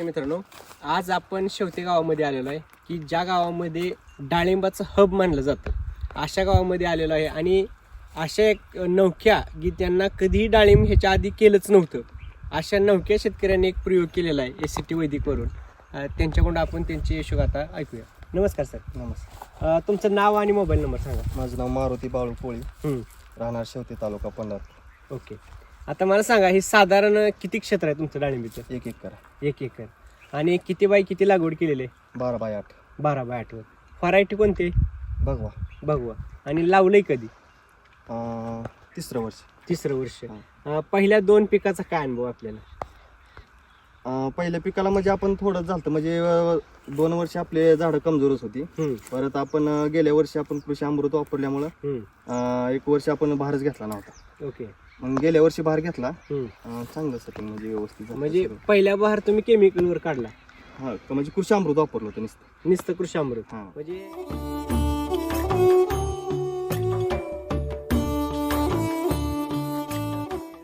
नमस्ते मित्रांनो. आज आपण शेवते गावामध्ये आलेलो आहे की ज्या गावामध्ये डाळिंबाचं हब मानलं जातं अशा गावामध्ये आलेलो आहे. आणि अशा एक नवख्या की त्यांना कधीही डाळिंब ह्याच्या आधी केलंच नव्हतं. अशा नवख्या शेतकऱ्यांनी एक प्रयोग केलेला आहे एस सी टी वैदिकवरून त्यांच्याकडून आपण त्यांची यशोगाथा ऐकूया. नमस्कार सर. नमस्कार. तुमचं नाव आणि मोबाईल नंबर सांगा. माझं नाव मारुती बाळू पोळी राहणार शेवती तालुका पंढर ओके. आता मला सांगा हे साधारण किती क्षेत्र आहे तुमचं डाळिंबीचं? एक एक करा एक एकर. आणि किती बाय किती लागवड केलेली आहे? बारा बाय आठ. बारा बाय आठवर व्हरायटी कोणती भगवा. बघवा आणि लावलंय कधी? अं, तिसरं वर्ष. तिसरं वर्ष. हा. अं, पहिल्या दोन पिकाचा काय अनुभव आपल्याला? अं, पहिल्या पिकाला म्हणजे आपण थोडं झालं म्हणजे अं, दोन वर्ष आपले झाडं कमजोरच होती. हम्म, परत आपण अं, गेल्या वर्षी आपण कृषी अमृत वापरल्यामुळं हम्म, अं, एक वर्ष आपण भारच घेतला नव्हता. ओके. मग गेल्या वर्षी भार घेतला. हम्म. अं, चांगलं सेटिंग म्हणजे व्यवस्थित झालं म्हणजे. पहिल्या बहार तुम्ही केमिकलवर काढला. हा क- म्हणजे कृषी अमृत वापरलं होतं नुसतं. नुसतं कृषी अमृत. हा. म्हणजे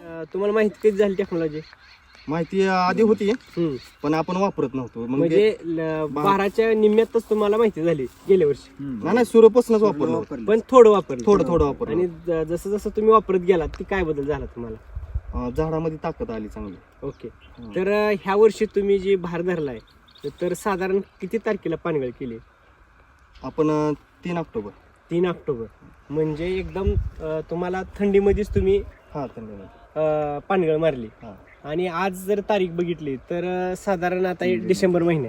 अं, तुम्हाला माहिती कधी झाली टेक्नॉलॉजी माहिती आधी होती. पण आपण वापरत नव्हतो. मग म्हणजे ल- बाराच्या निम्म्यातच तुम्हाला माहिती झाली गेल्या वर्षी. नाही नाही सुरूपासूनच वापरलं. पण थोडं वापरलं. थोडं थोडं वापरलं. आणि ज- जसं जसं तुम्ही वापरत गेलात ती काय बदल झाला तुम्हाला? अं, झाडामध्ये ताकद आली चांगली. ओके. तर अं, ह्या वर्षी तुम्ही जी भार धरलाय तर साधारण किती तारखेला पानगळ केली? आपण अं, तीन ऑक्टोबर. तीन ऑक्टोबर. म्हणजे एकदम अं, तुम्हाला थंडीमध्येच तुम्ही हा अं, पानगळ मारली. हा. आणि आज जर तारीख बघितली तर साधारण आता डिसेंबर. महिना.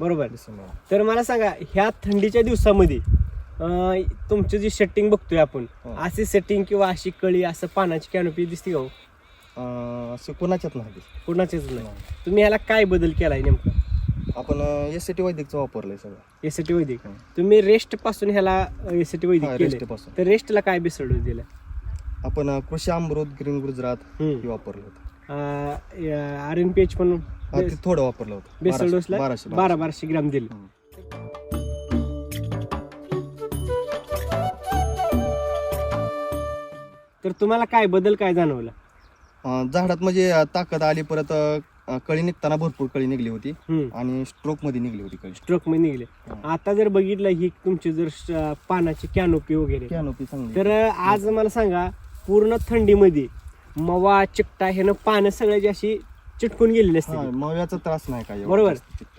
बरोबर. डिसेंबर. तर मला सांगा ह्या थंडीच्या दिवसामध्ये तुमची जी सेटिंग बघतोय आपण. अशी सेटिंग किंवा अशी कळी असं पानाची कॅनोपी दिसते का हो? असं कोणाच्यात नाही कोणाचीच नाही. तुम्ही ह्याला काय बदल केलाय नेमका? आपण एस टी वैदिकचं वापरलंय सगळं. एसीटी वैदिक. हं. तुम्ही रेस्टपासून ह्याला एसीटी वैदिक हा, केले रेस्टपासून. तर रेस्टला काय बेसळ दिला आपण कृषी अमृत ग्रीन गुजरात हे वापरलं होतं. आर एन पी एच पण हा, ते थोडं वापरलं होतं. बेसल डोसला बाराशे बारा बाराशे ग्राम दिले. तर तुम्हाला काय बदल काय जाणवला? अं, झाडात म्हणजे अं, ताकद आली परत अं, कळी निघताना भरपूर कळी निघली होती. आणि स्ट्रोकमध्ये निघली होती कळी. स्ट्रोकमध्ये निघले. हं. आता जर बघितलं ही तुमची जर श- पानाची कॅनोपी वगैरे. कॅनोपी चांगली. तर आज मला सांगा पूर्ण थंडीमध्ये मवा चिकटा ह्यानं पानं सगळ्याची अशी चिटकून गेलेली असते मव्याचा त्रास नाही काय बरोबर.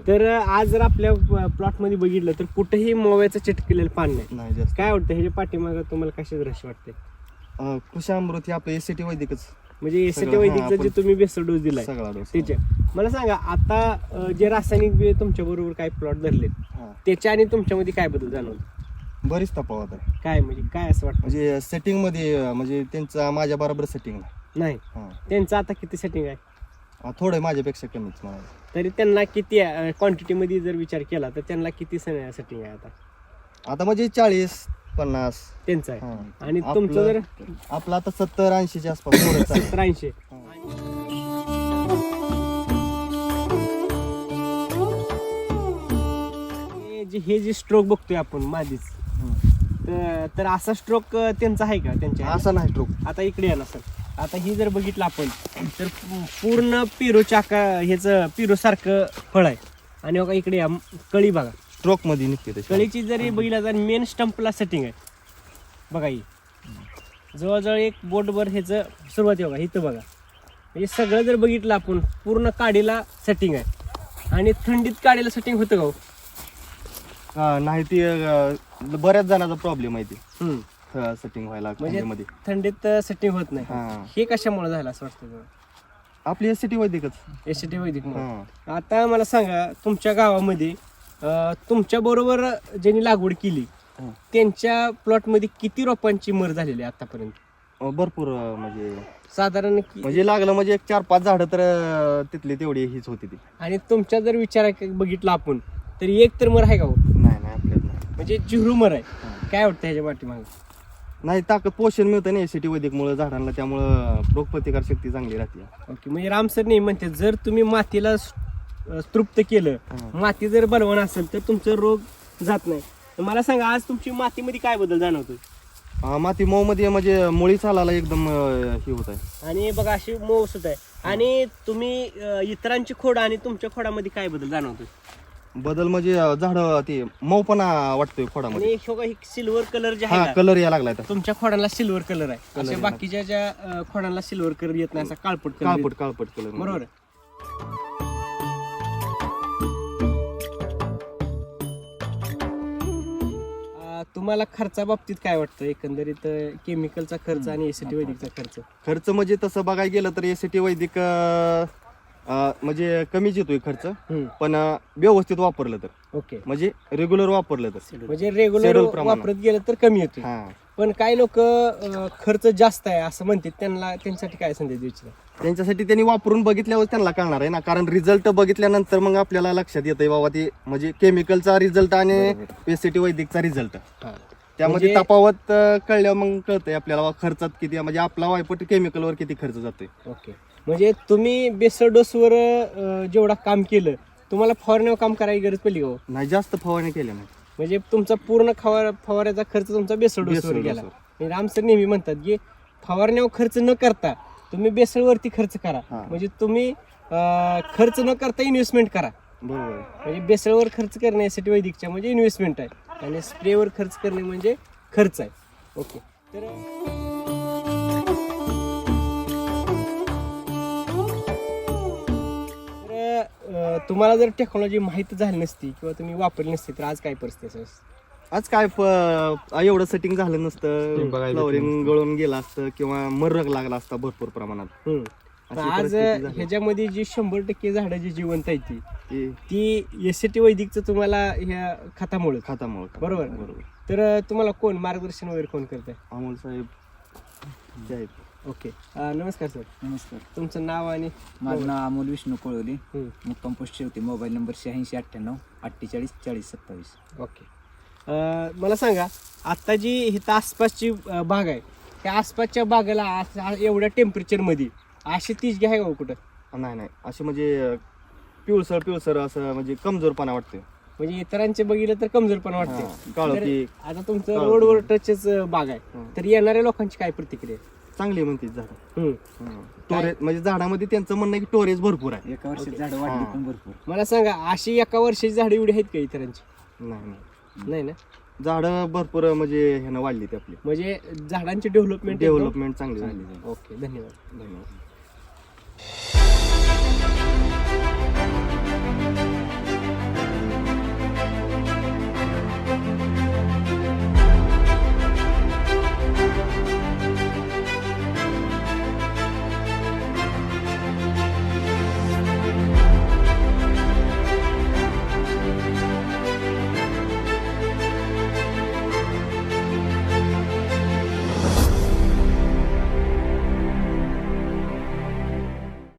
तर आज जर आपल्या प्लॉटमध्ये बघितलं तर कुठेही मोव्याचं चिटकलेलं पान नाही. काय वाटतं? ह्याच्या पाठीमागं तुम्हाला कशाच रहस्य वाटते अं, कृषी अमृत हे आपलं एस टी वैदिकच. म्हणजे एसीटी वैदिकचं जे तुम्ही बेसल डोस दिलाय सगळा डोस त्याचे मला सांगा आता जे रासायनिक तुमच्या बरोबर काय प्लॉट धरले हा. त्याच्या आणि तुमच्यामध्ये काय बदल जाणवलं? बरीच तफावत आहे. काय म्हणजे काय असं वाटतं? म्हणजे सेटिंगमध्ये म्हणजे त्यांचा माझ्या बरोबर सेटिंग नाही नाही. हा. त्यांचं आता किती सेटिंग आहे? हा, थोडं माझ्यापेक्षा कमीच मला तरी त्यांना किती क्वांटिटी मध्ये जर विचार केला तर त्यांना किती सेटिंग आहे आता? आता म्हणजे चाळीस पन्नास. त्यांचं आहे. हा. आणि तुमचं जर आपलं आता सत्तर ऐंशीच्या आसपास. सत्तर ऐंशी. हे. जे हे जे स्ट्रोक बघतोय आपण हम्म. तर तर असा स्ट्रोक त्यांचा आहे का त्यांच्या असं नाही स्ट्रोक आता इकडे ना सर. आता ही जर बघितलं आपण तर पूर्ण पिरोच्या आका ह्याचं पिरो सारखं फळ आहे. आणि बघा इकडे या कळी बघा. स्ट्रोकमध्ये निघते कळीची जरी बघितला तर मेन स्टंपला सेटिंग आहे. बघा ही. जवळजवळ एक बोटभर ह्याचं सुरुवात बघा इथं बघा. म्हणजे सगळं जर बघितलं आपण पूर्ण काडीला सेटिंग आहे. आणि थंडीत काडीला सेटिंग होतं का हो? नाही ती बऱ्याच जणांचा प्रॉब्लेम आहे ती. सेटिंग व्हायला म्हणजे मध्ये थंडीत सेटिंग होत नाही हा हे कशामुळे झालं असं वाटतं तुम्हाला? आपली एस टी वैदिकच एसीटी वैदिक मुळे. हा. आता मला सांगा तुमच्या गावामध्ये तुमच्या बरोबर ज्यांनी लागवड केली हं. त्यांच्या प्लॉटमध्ये किती रोपांची मर झालेली आहे आतापर्यंत अं, भरपूर अं, म्हणजे साधारण कि- म्हणजे लागलं म्हणजे एक चार पाच झाडं तर अं, तिथली तेवढी हीच होती ती आणि तुमच्या जर विचार बघितला आपण तर एक तर मर आहे का हो नाही नाही आपल्यात नाही म्हणजे झिरू मर आहे. काय वाटतं ह्याच्या पाठीमागे नाही ताकद पोषण मिळतं ना एसीटी वैदिक मुळे झाडांना त्यामुळं रोगप्रतिकार शक्ती चांगली राहते. ओके म्हणजे राम सर नाही म्हणते जर तुम्ही मातीला स- तृप्त केलं. माती जर बलवान असेल तर तुमचं रोग जात नाही. तर मला सांगा आज तुमची मातीमध्ये काय बदल जाणवतोय? अं, माती मऊ मध्ये म्हणजे मुळी चालायला एकदम अं, हे होत आहे. आणि बघा अशी मऊ सुद्धा आहे. आणि तुम्ही अं, इतरांची खोड आणि तुमच्या खोडामध्ये काय बदल जाणवतो बदल म्हणजे झाड ते मऊपणा वाटतोय खोडामध्ये. आणि सिल्वर कलर जे आहे ना, कलर यायला लागलाय आता. तुमच्या खोडांना सिल्वर कलर आहे. बाकीच्या ज्या अं, खोडांना सिल्वर कलर येत नाही असा काळपट कलर काळपट काळपट कलर बरोबर. आहे. तुम्हाला खर्चाबाबतीत काय वाटतं? एकंदरीत केमिकलचा खर्च आणि एसीटी वैदिकचा खर्च. खर्च म्हणजे तसं बघायला गेलं तर एसीटी वैदिक अं, अं, म्हणजे कमीच येतोय खर्च हम्म, पण अं, व्यवस्थित वापरलं तर. ओके. म्हणजे रेग्युलर वापरलं तर. म्हणजे रेग्युलर Schedule प्रमाणे. वापरत गेलं तर कमी येतो हा. पण काही लोक खर्च जास्त आहे असं म्हणतात. त्यांना त्यांच्यासाठी काय संदेश द्यायची? त्यांच्यासाठी त्यांनी वापरून बघितल्यावर त्यांना कळणार आहे ना. कारण रिझल्ट बघितल्यानंतर मग आपल्याला लक्षात येतंय बाबा ते म्हणजे केमिकलचा रिझल्ट आणि एसीटी वैदिकचा रिझल्ट त्यामध्ये म्हणजे- तफावत अं, कळल्यावर मग कळतंय आपल्याला खर्चात किती. म्हणजे आपला वायपट केमिकलवर किती खर्च जातोय. ओके. म्हणजे तुम्ही बेसर डोसवर अं, जेवढा काम केलं तुम्हाला फवारण्यावर काम करायची गरज पडली का हो? नाही जास्त फवारणी केल्या नाही म्हणजे तुमचा पूर्ण खवा फवाऱ्याचा खर्च तुमचा बेसळ बेसळ डोसवर गेला. म्हणजे राम सर नेहमी म्हणतात की फवारण्यावर खर्च न करता तुम्ही बेसळवरती खर्च करा हा. म्हणजे तुम्ही अं, खर्च न करता इन्व्हेस्टमेंट करा बरोबर आहे. म्हणजे बेसळवर खर्च करणे यासाठी वैदिकच्या म्हणजे इन्व्हेस्टमेंट आहे आणि स्प्रेवर खर्च करणे म्हणजे खर्च आहे ओके तर, तुम्हाला जर टेक्नॉलॉजी माहीत झाली नसती किंवा तुम्ही वापरली नसती तर आज काय परिस्थिती? आज काय प- एवढं सेटिंग झालं नसतं फ्लॉवरिंग गळून गेलं असतं किंवा मरक लागला असता भरपूर प्रमाणात हम्म. तर अशी आज परिस्थिती झाली. ह्याच्यामध्ये जी शंभर टक्के झाडं जी जिवंत आहे ती ते ती एस टी वैदिकचं तुम्हाला ह्या खतामुळे खातामुळे बरोबर. बरोबर तर तुम्हाला कोण मार्गदर्शन वगैरे कोण करत आहे अमोल साहेब जे आहेत ओके. अं, नमस्कार सर. नमस्कार. तुमचं नाव आणि माझं नाव अमोल विष्णू कोळवले. हम्म. मुक्काम पोस्ट मोबाईल नंबर शहाऐंशी अठ्ठ्याण्णव अठ्ठेचाळीस चाळीस सत्तावीस. ओके. अं, मला सांगा आता जी इथं आसपासची अं, बाग आहे त्या आसपासच्या बागेला एवढ्या टेम्परेचरमध्ये अशी तीच घ्याय का हो कुठं? नाही नाही. असे म्हणजे अं, पिवळसर पिवळसर असं म्हणजे कमजोरपणा वाटतोय. म्हणजे इतरांचे बघितलं तर कमजोर पण वाटते. हा, तर आता तुमचं काळं रोडवर टचच बाग आहे. हं. तर येणाऱ्या लोकांची काय प्रतिक्रिया? आहे? चांगली म्हणते झाड. हं. टोरेज म्हणजे झाडामध्ये त्यांचं म्हणणं आहे की टोरेज भरपूर आहे. एका वर्षात. झाडं वाढली. पण भरपूर. मला सांगा अशी एका वर्षाची झाडे एवढी आहेत का इतरांची? नाही नाही. नाही ना? झाडं भरपूर म्हणजे ह्यानं वाढली ती आपली. म्हणजे झाडांची डेव्हलपमेंट डेव्हलपमेंट चांगली झाली चांगली झाली. ओके धन्यवाद. धन्यवाद.